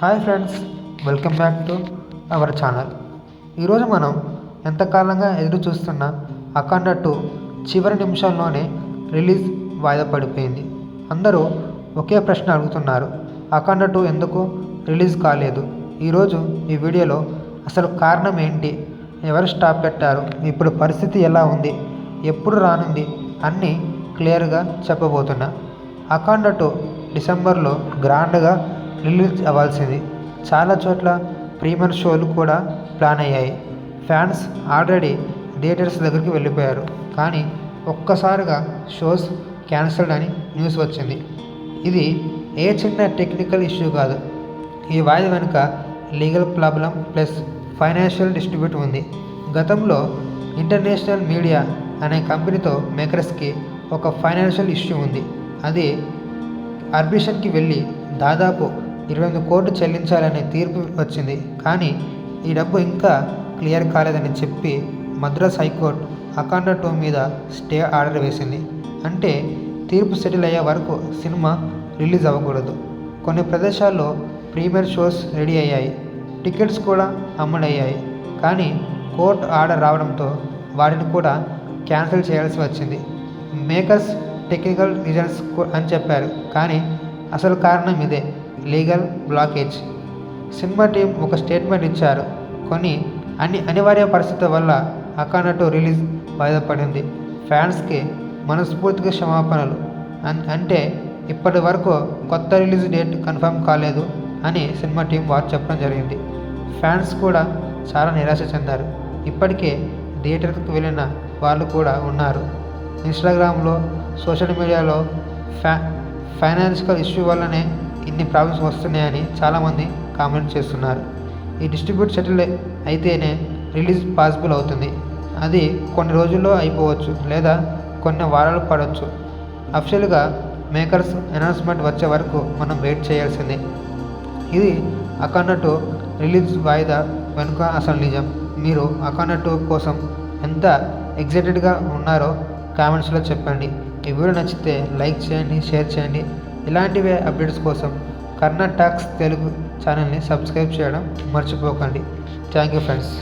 Hi friends welcome back to our channel. ఈరోజు మనం ఎంతకాలంగా ఎదురు చూస్తున్న అఖండ టూ చివరి నిమిషంలోనే రిలీజ్ వాయిదా పడిపోయింది. అందరూ ఒకే ప్రశ్న అడుగుతున్నారు అఖండ టూ ఎందుకు రిలీజ్ కాలేదు? ఈరోజు ఈ వీడియోలో అసలు కారణం ఏంటి? ఎవరు స్టాప్ పెట్టారు? ఇప్పుడు పరిస్థితి ఎలా ఉంది? ఎప్పుడు రానుంది? అన్నీ క్లియర్గా చెప్పబోతున్నా. అఖండ టూ డిసెంబర్లో గ్రాండ్గా రిలీజ్ అవ్వాల్సింది. చాలా చోట్ల ప్రీమియర్ షోలు కూడా ప్లాన్ అయ్యాయి. ఫ్యాన్స్ ఆల్రెడీ థియేటర్స్ దగ్గరికి వెళ్ళిపోయారు. కానీ ఒక్కసారిగా షోస్ క్యాన్సిల్డ్ అని న్యూస్ వచ్చింది. ఇది ఏ చిన్న టెక్నికల్ ఇష్యూ కాదు. ఈ వాయిద వెనుక legal problem plus financial distribute ఉంది. గతంలో ఇంటర్నేషనల్ మీడియా అనే కంపెనీతో మేకర్స్కి ఒక ఫైనాన్షియల్ ఇష్యూ ఉంది. అది అర్బిషన్కి వెళ్ళి దాదాపు ఇరవై ఎనిమిది కోట్లు చెల్లించాలనే తీర్పు వచ్చింది. కానీ ఈ డబ్బు ఇంకా క్లియర్ కాలేదని చెప్పి Madras high court Akhanda two మీద స్టే ఆర్డర్ వేసింది. అంటే తీర్పు సెటిల్ అయ్యే వరకు సినిమా రిలీజ్ అవ్వకూడదు. కొన్ని ప్రదేశాల్లో ప్రీమియర్ షోస్ రెడీ అయ్యాయి. టికెట్స్ కూడా అమ్ముడయ్యాయి కానీ కోర్టు ఆర్డర్ రావడంతో వాటిని కూడా క్యాన్సిల్ చేయాల్సి వచ్చింది. మేకర్స్ టెక్నికల్ రీజన్స్ అని చెప్పారు. కానీ అసలు కారణం ఇదే. Legal blockage. సినిమా టీం ఒక స్టేట్మెంట్ ఇచ్చారు. కొన్ని అన్ని అనివార్య పరిస్థితుల వల్ల అకానట్టు రిలీజ్ వాయిదా ఫ్యాన్స్కి మనస్ఫూర్తిగా క్షమాపణలు. అన్- అంటే ఇప్పటి వరకు కొత్త రిలీజ్ డేట్ కన్ఫర్మ్ కాలేదు అని సినిమా టీం వారు చెప్పడం జరిగింది. ఫ్యాన్స్ కూడా చాలా నిరాశ చెందారు. ఇప్పటికే థియేటర్కి వెళ్ళిన వాళ్ళు కూడా ఉన్నారు. ఇన్స్టాగ్రామ్లో సోషల్ మీడియాలో ఫ్యా ఫైనాన్షియల్ ఇష్యూ వల్లనే ఇన్ని ప్రాబ్లమ్స్ వస్తున్నాయని చాలామంది కామెంట్ చేస్తున్నారు. ఈ డిస్ట్రిబ్యూట్ సెటిల్ అయితేనే రిలీజ్ పాసిబుల్ అవుతుంది. అది కొన్ని రోజుల్లో అయిపోవచ్చు లేదా కొన్ని వారాలు పడవచ్చు అఫిషియల్గా మేకర్స్ అనౌన్స్మెంట్ వచ్చే వరకు మనం వెయిట్ చేయాల్సిందే. ఇది అఖండ రిలీజ్ వాయిదా వెనుక అసలు నిజం. మీరు అఖండ కోసం ఎంత ఎగ్జైటెడ్గా ఉన్నారో కామెంట్స్లో చెప్పండి. ఈ వీడియో నచ్చితే లైక్ చేయండి షేర్ చేయండి. ఇలాంటివే అప్డేట్స్ కోసం కర్ణాటాక్స్ తెలుగు ఛానల్ని సబ్స్క్రైబ్ చేయడం మర్చిపోకండి. Thank you friends.